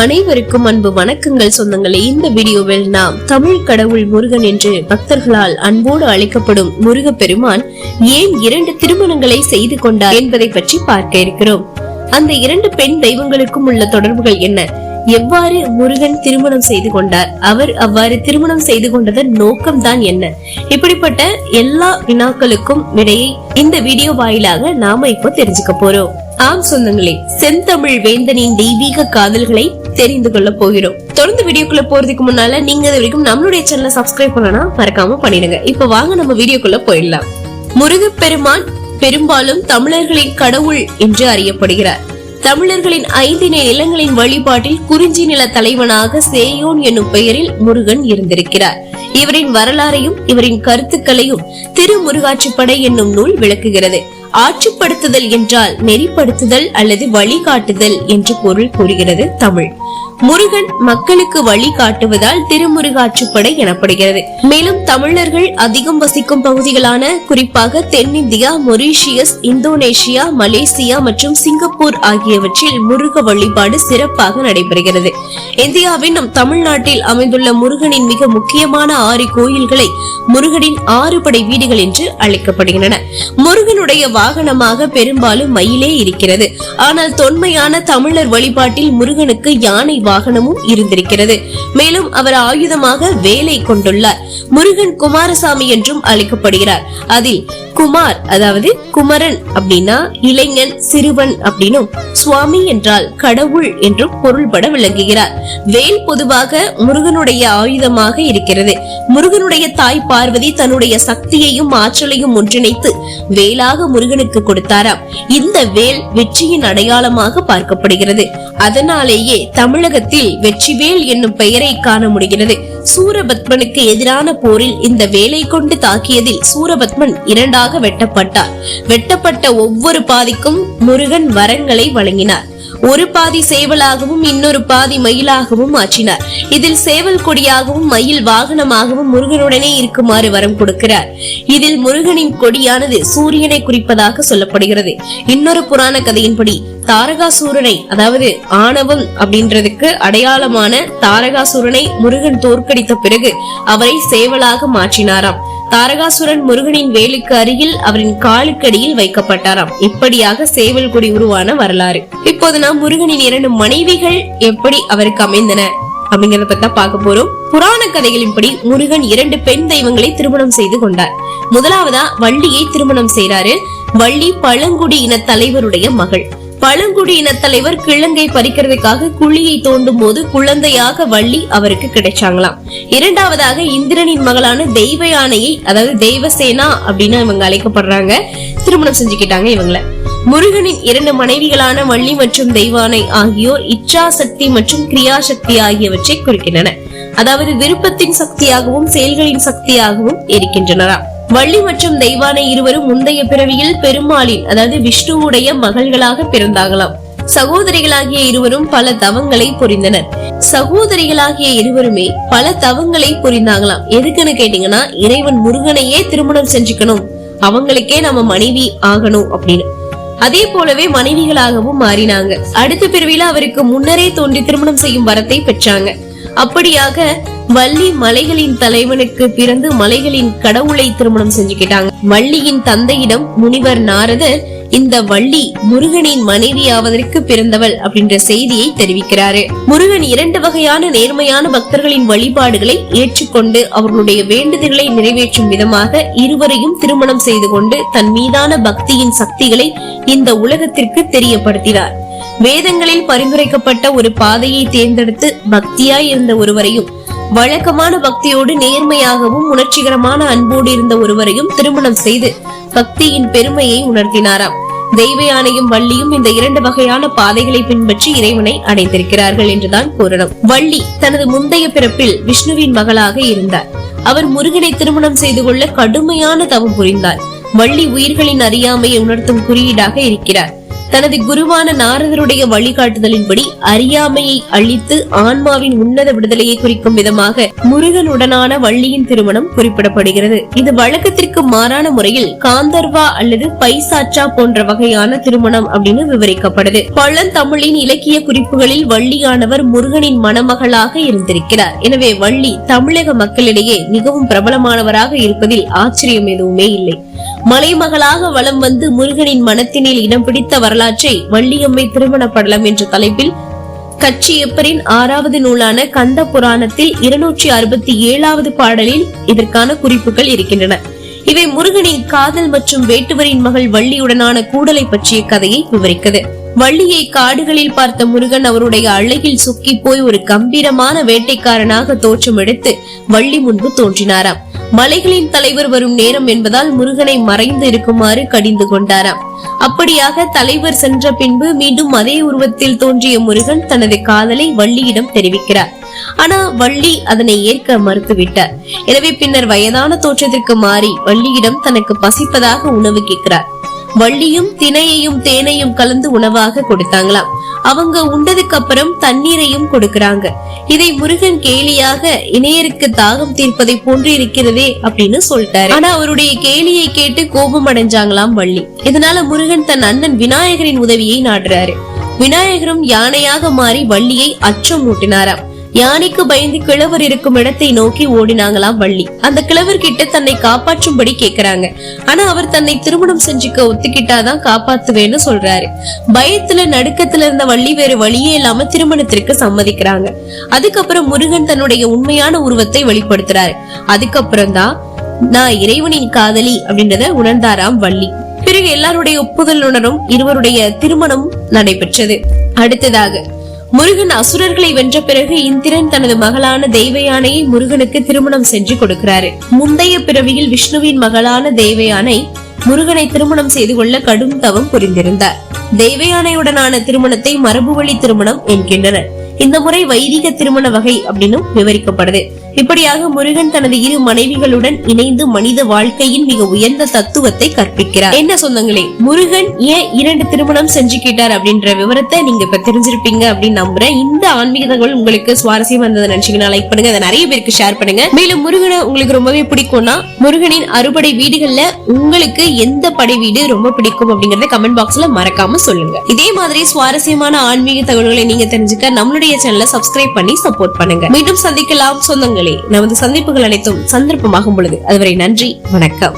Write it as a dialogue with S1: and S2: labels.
S1: அனைவருக்கும் அன்பு வணக்கங்கள் சொந்தங்களே. இந்த வீடியோவில் நாம் தமிழ் கடவுள் முருகன் என்று பக்தர்களால் அன்போடு அழைக்கப்படும் முருக பெருமான் ஏன் இரண்டு திருமணங்களை செய்து கொண்டார் என்பதை பற்றி பார்க்க இருக்கிறோம். அந்த இரண்டு பெண் தெய்வங்களுக்கும் உள்ள தொடர்புகள் என்ன? எவ்வாறு முருகன் திருமணம் செய்து கொண்டார்? அவர் அவ்வாறு திருமணம் செய்து கொண்டதன் நோக்கம் தான் என்ன? இப்படிப்பட்ட எல்லா வினாக்களுக்கும் விடையை இந்த வீடியோ வாயிலாக நாம இப்போ தெரிஞ்சுக்க போறோம். ஆம் சொந்தங்களே செந்தமிழ் வேந்தனின் தெய்வீக காதல்களை தெரிந்து கொள்ள போகிறோம். தொடர்ந்து வீடியோக்குள்ள போறதுக்கு முன்னால நீங்க இது வரைக்கும் நம்மளுடைய சேனலை சப்ஸ்கிரைப் பண்ணனா மறக்காம பண்ணிடுங்க. இப்ப வாங்க நம்ம வீடியோக்குள்ள போயிடலாம். முருகப்பெருமான் பெரும்பாலும் தமிழர்களின் கடவுள் என்று அறியப்படுகிறார். தமிழர்களின் ஐந்தின நிலங்களின் வழிபாட்டில் குறிஞ்சி நில தலைவனாக சேயோன் என்னும் பெயரில் முருகன் இருந்திருக்கிறார். இவரின் வரலாறையும் இவரின் கருத்துக்களையும் திருமுருகாற்றுப்படை என்னும் நூல் விளக்குகிறது. ஆட்சிப்படுத்துதல் என்றால் நெறிப்படுத்துதல் அல்லது வழிகாட்டுதல் என்று பொருள் கூறுகிறது தமிழ். முருகன் மக்களுக்கு வழி காட்டுவதால் திருமுருகாற்றுப்படை எனப்படுகிறது. மேலும் தமிழர்கள் அதிகம் வசிக்கும் பகுதிகளான குறிப்பாக தென்னிந்தியா மொரீஷியஸ் இந்தோனேஷியா மலேசியா மற்றும் சிங்கப்பூர் ஆகியவற்றில் முருக வழிபாடு சிறப்பாக நடைபெறுகிறது. இந்தியாவின் நம் தமிழ்நாட்டில் அமைந்துள்ள முருகனின் மிக முக்கியமான ஆறு கோயில்களை முருகனின் ஆறு படை வீடுகள் என்று அழைக்கப்படுகின்றன. முருகனுடைய வாகனமாக பெரும்பாலும் மயிலே இருக்கிறது. ஆனால் தொன்மையான தமிழர் வழிபாட்டில் முருகனுக்கு யானை வாகனமும் இருந்திருக்கிறது. மேலும் அவர் ஆயுதமாக வேலை கொண்டுள்ளார். முருகன் குமாரசாமி என்றும் அழைக்கப்படுகிறார். அதில் குமார் அதாவது குமரன் அப்படின்னா இளைஞன் சிறுவன் அப்படின்னும் சுவாமி என்றால் கடவுள் என்றும் பொருள்பட விளங்குகிறார். வேல் பொதுவாக முருகனுடைய ஆயுதமாக இருக்கிறது. முருகனுடைய தாய் பார்வதி தன்னுடைய சக்தியையும் ஆற்றலையும் ஒன்றிணைத்து வேலாக முருகனுக்கு கொடுத்தாராம். இந்த வேல் வெற்றியின் அடையாளமாக பார்க்கப்படுகிறது. அதனாலேயே தமிழகத்தில் வெற்றிவேல் என்னும் பெயரை காண முடிகிறது. சூரபத்மனுக்கு எதிரான போரில் இந்த வேலை கொண்டு தாக்கியதில் சூரபத்மன் இரண்டாக வெட்டப்பட்டார். வெட்டப்பட்ட ஒவ்வொரு பாதிக்கும் முருகன் வரங்களை வழங்கினார். ஒரு பாதி சேவலாகவும் இன்னொரு பாதி மயிலாகவும் மாற்றினார் இதில் சேவல் கொடியாகவும் மயில் வாகனமாகவும் முருகனுடனே இருக்குமாறு வரம் கொடுக்கிறார். இதில் முருகனின் கொடியானது சூரியனை குறிப்பதாக சொல்லப்படுகிறது. இன்னொரு புராண கதையின்படி தாரகாசூரனை அதாவது ஆணவம் அப்படின்றதுக்கு அடையாளமான தாரகாசூரனை முருகன் தோற்கடித்த பிறகு அவரை சேவலாக மாற்றினாராம். தாரகாசுரன் முருகனின் வேலுக்கு அருகில் அவரின் காலுக்கடியில் வைக்கப்பட்டாராம். இப்படியாக சேவல் குடி உருவான வரலாறு. இப்போது நாம் முருகனின் இரண்டு மனைவிகள் எப்படி அவருக்கு அமைந்தன அப்படிங்கறத பத்தி பார்க்க போறோம். புராண கதைகளின்படி முருகன் இரண்டு பெண் தெய்வங்களை திருமணம் செய்து கொண்டார். முதலாவதா வள்ளியை திருமணம் செய்றாரு வள்ளி பழங்குடி இன தலைவருடைய மகள். பழங்குடியின தலைவர் கிழங்கை பறிக்கிறதுக்காக குழியை தோண்டும் போது குழந்தையாக வள்ளி அவருக்கு கிடைச்சாங்களாம். இரண்டாவதாக இந்திரனின் மகளான தெய்வ யானையை அதாவது தெய்வசேனா அப்படின்னு இவங்க அழைக்கப்படுறாங்க. திருமணம் செஞ்சுக்கிட்டாங்க இவங்கள. முருகனின் இரண்டு மனைவிகளான வள்ளி மற்றும் தெய்வானை ஆகியோர் இச்சா சக்தி மற்றும் கிரியா சக்தி ஆகியவற்றை குறிக்கின்றன அதாவது விருப்பத்தின் சக்தியாகவும் செயல்களின் சக்தியாகவும் இருக்கின்றனராம். வள்ளி மற்றும் தெய்வானை இருவரும் முந்தைய பிறவியில் பெருமாளின் அதாவது விஷ்ணுவுடைய மகள்களாக பிறந்தாகலாம். சகோதரிகளாகிய இருவரும் பல தவங்களை புரிந்தனர். சகோதரிகளாகிய இருவருமே பல தவங்களை புரிந்தாங்களாம் எதுக்குன்னு கேட்டீங்கன்னா இறைவன் முருகனையே திருமணம் செஞ்சுக்கணும். அவங்களுக்கே நம்ம மனைவி ஆகணும் அப்படின்னு. அதே போலவே மனைவிகளாகவும் மாறினாங்க. அடுத்த பிறவியில அவருக்கு முன்னரே தோன்றி திருமணம் செய்யும் வரத்தை பெற்றாங்க. அப்படியாக வள்ளி மலைகளின் தலைவனுக்கு பிறந்து மலைகளின் கடவுளை திருமணம் செஞ்சுக்கிட்டாங்க. வள்ளியின் தந்தையிடம் முனிவர் நாரதர் இந்த வள்ளி முருகனின் மனைவி ஆவதற்கு பிறந்தவள் அப்படின்ற செய்தியை தெரிவிக்கிறாரு. முருகன் இரண்டு வகையான நேர்மையான பக்தர்களின் வழிபாடுகளை ஏற்றுக்கொண்டு அவர்களுடைய வேண்டுதல்களை நிறைவேற்றும் விதமாக இருவரையும் திருமணம் செய்து கொண்டு தன் மீதான பக்தியின் சக்திகளை இந்த உலகத்திற்கு தெரியப்படுத்தினார். வேதங்களில் பரிந்துரைக்கப்பட்ட ஒரு பாதையை தேர்ந்தெடுத்து பக்தியாய் இருந்த ஒருவரையும் வழக்கமான பக்தியோடு நேர்மையாகவும் உணர்ச்சிகரமான அன்போடு இருந்த ஒருவரையும் திருமணம் செய்து பக்தியின் பெருமையை உணர்த்தினாராம். தெய்வயானையும் வள்ளியும் இந்த இரண்டு வகையான பாதைகளை பின்பற்றி இறைவனை அடைந்திருக்கிறார்கள் என்றுதான் கூறணும். வள்ளி தனது முந்தைய பிறப்பில் விஷ்ணுவின் மகளாக இருந்தார். அவர் முருகனை திருமணம் செய்து கொள்ள கடுமையான தவம் புரிந்தார். வள்ளி உயிர்களின் அறியாமையை உணர்த்தும் குறியீடாக இருக்கிறார். தனது குருவான நாரதருடைய வழிகாட்டுதலின்படி அறியாமையை அழித்து ஆன்மாவின் உன்னத விடுதலையை குறிக்கும் விதமாக முருகனுடனான வள்ளியின் திருமணம் குறிப்பிடப்படுகிறது. இது வழக்கத்திற்கு மாறான முறையில் காந்தர்வா அல்லது பைசாச்சா போன்ற வகையான திருமணம் அப்படின்னு விவரிக்கப்படுது. பழந்தமிழின் இலக்கிய குறிப்புகளில் வள்ளியானவர் முருகனின் மணமகளாக இருந்திருக்கிறார். எனவே வள்ளி தமிழக மக்களிடையே மிகவும் பிரபலமானவராக இருப்பதில் ஆச்சரியம் எதுவுமே இல்லை. மலைமகளாக வலம் வந்து முருகனின் மனத்தினில் இடம் பிடித்த வரலாற்றை வள்ளியம்மை திருமண படலம் என்ற தலைப்பில் கச்சியப்பரின் ஆறாவது நூலான கந்த புராணத்தில் இருநூற்றி அறுபத்தி ஏழாவது பாடலில் இதற்கான குறிப்புகள் இருக்கின்றன. இவை முருகனின் காதல் மற்றும் வேட்டுவரின் மகள் வள்ளியுடனான கூடலை பற்றிய கதையை விவரிக்கிறது. வள்ளியை காடுகளில் பார்த்த முருகன் அவருடைய அழகில் சுக்கி போய் ஒரு கம்பீரமான வேட்டைக்காரனாக தோற்றமெடுத்து வள்ளி முன்பு தோன்றினாராம். மலைகளின் தலைவர் வரும் நேரம் என்பதால் முருகனை மறைந்து இருக்குமாறு கடிந்து கொண்டாராம். அப்படியாக தலைவர் சென்ற பின்பு மீண்டும் அதே உருவத்தில் தோன்றிய முருகன் தனது காதலை வள்ளியிடம் தெரிவிக்கிறார். ஆனா வள்ளி அதனை ஏற்க மறுத்துவிட்டார். எனவே பின்னர் வயதான தோற்றத்திற்கு மாறி வள்ளியிடம் தனக்கு பசிப்பதாக உணவு கேட்கிறார். வள்ளியும் தினையையும் தேனையும் கலந்து உணவாக கொடுத்தாங்களாம். அவங்க உண்டதுக்கு அப்புறம் தண்ணீரையும் கொடுக்கறாங்க. இதை முருகன் கேலியாக இணையருக்கு தாகம் தீர்ப்பதை போன்று இருக்கிறதே அப்படின்னு சொல்லிட்டாரு. ஆனா அவருடைய கேலியை கேட்டு கோபம் அடைஞ்சாங்களாம் வள்ளி. இதனால முருகன் தன் அண்ணன் விநாயகரின் உதவியை நாடுறாரு. விநாயகரும் யானையாக மாறி வள்ளியை அச்சம் மூட்டினாராம் யானைக்கு பயந்து கிழவர் இருக்கும் இடத்தை நோக்கி ஓடினாங்களாம் வள்ளி. அந்த கிழவர் கிட்ட தன்னை காப்பாற்றும்படி கேக்குறாங்க ஆனா அவர் தன்னை திருமணம் செஞ்சுக்க ஒத்துக்கிட்டாதான் காப்பாத்துவேன்னு சொல்றாரு. பயத்துல நடுக்கத்துல இருந்த வள்ளி வேறு வழியே இல்லாம திருமணத்திற்கு சம்மதிக்கிறாங்க. அதுக்கப்புறம் முருகன் தன்னுடைய உண்மையான உருவத்தை வெளிப்படுத்துறாரு. அதுக்கப்புறம் தான் நான் இறைவனின் காதலி அப்படின்றத உணர்ந்தாராம் வள்ளி. பிறகு எல்லாருடைய ஒப்புதலுடனும் இருவருடைய திருமணம் நடைபெற்றது. அடுத்ததாக முருகன் அசுரர்களை வென்ற பிறகு இந்திரன் தனது மகளான தெய்வயானையை முருகனுக்கு திருமணம் செஞ்சு கொடுக்கிறாரு. முந்தைய பிறவியில் விஷ்ணுவின் மகளான தெய்வயானை முருகனை திருமணம் செய்து கொள்ள கடும் தவம் புரிந்திருந்தார். தெய்வயானையுடனான திருமணத்தை மரபு வழி திருமணம் என்கின்றனர். இந்த முறை வைதிக திருமண வகை அப்படின்னு விவரிக்கப்படுது. இப்படியாக முருகன் தனது இரு மனைவிகளுடன் இணைந்து மனித வாழ்க்கையின் மிக உயர்ந்த தத்துவத்தை கற்பிக்கிறார். என்ன சொந்தங்களே முருகன் ஏன் இரண்டு திருமணம் செஞ்சுக்கிட்டார் அப்படின்ற விவரத்தை நீங்க இப்ப தெரிஞ்சிருப்பீங்க அப்படின்னு நம்புறேன். இந்த ஆன்மீக தகவல் உங்களுக்கு சுவாரஸ்யம் வந்ததை நினைச்சீங்கன்னா லைக் பண்ணுங்க. அதை நிறைய பேருக்கு ஷேர் பண்ணுங்க. மேலும் முருகனை உங்களுக்கு ரொம்பவே பிடிக்கும்னா முருகனின் அறுபடை வீடுகள்ல உங்களுக்கு எந்த படை வீடு ரொம்ப பிடிக்கும் அப்படிங்கறத கமெண்ட் பாக்ஸ்ல மறக்காம சொல்லுங்க. இதே மாதிரி சுவாரஸ்யமான ஆன்மீக தகவல்களை நீங்க தெரிஞ்சுக்க நம்மளுடைய சேனலை சப்ஸ்கிரைப் பண்ணி சப்போர்ட் பண்ணுங்க. மீண்டும் சந்திக்கலாம் சொந்தங்களே. நமது சந்திப்புகள் அனைத்தும் சந்தர்ப்பமாகும் பொழுது. அதுவரை நன்றி வணக்கம்.